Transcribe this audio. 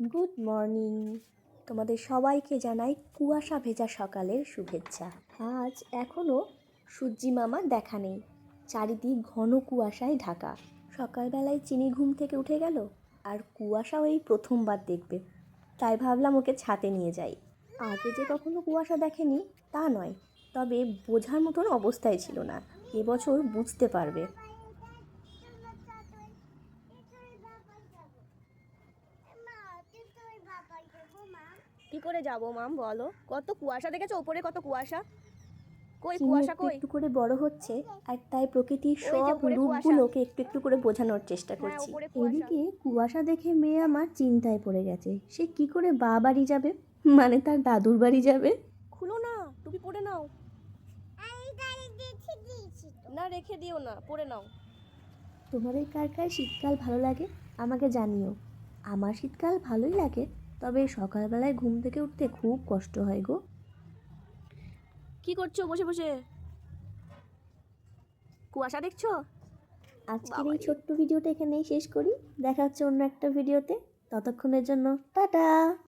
Good morning তোমাদের সবাইকে জানাই কুয়াশা ভেজা সকালের শুভেচ্ছা। আজ এখনও সূর্যি মামার দেখা নেই। চারিদিক ঘন কুয়াশায় ঢাকা। সকালবেলায় চিনি ঘুম থেকে উঠে গেল, আর কুয়াশাও এই প্রথমবার দেখবে। তাই ভাবলাম ওকে ছাতে নিয়ে যাই। আগে যে কখনো কুয়াশা দেখেনি, তা নয়। তবে বোঝার মতন অবস্থায় ছিল না। এবছর বুঝতে পারবে। কি করে যাব মাম বলো। কত কুয়াশা দেখেছ ওপরে? কত কুয়াশা? কই কুয়াশা কই? একটু করে বড় হচ্ছে আর তাই প্রকৃতির সব রূপগুলোকে একটু একটু করে বোঝানোর চেষ্টা হ্যাঁ, করছি। এদিকে কুয়াশা দেখে মেয়ে আমার চিন্তায় পড়ে গেছে সে কি করে বা বাড়ি যাবে? মানে তার দাদুর বাড়ি যাবে? খুলো না টুপি পরে নাও। না রেখে দিও না পরে নাও। তোমাদের কার কার শীতকাল ভালো লাগে আমাকে জানিও। আমার শীতকাল ভালোই লাগে তবে সকালবেলায় ঘুম থেকে উঠতে খুব কষ্ট হয় গো। কি করছ? বসে বসে। কুয়াশা দেখছ? আজকের এই ছোট্ট ভিডিওটা এখানেই শেষ করি। দেখা হচ্ছে অন্য একটা ভিডিওতে। ততক্ষণের জন্য টাটা!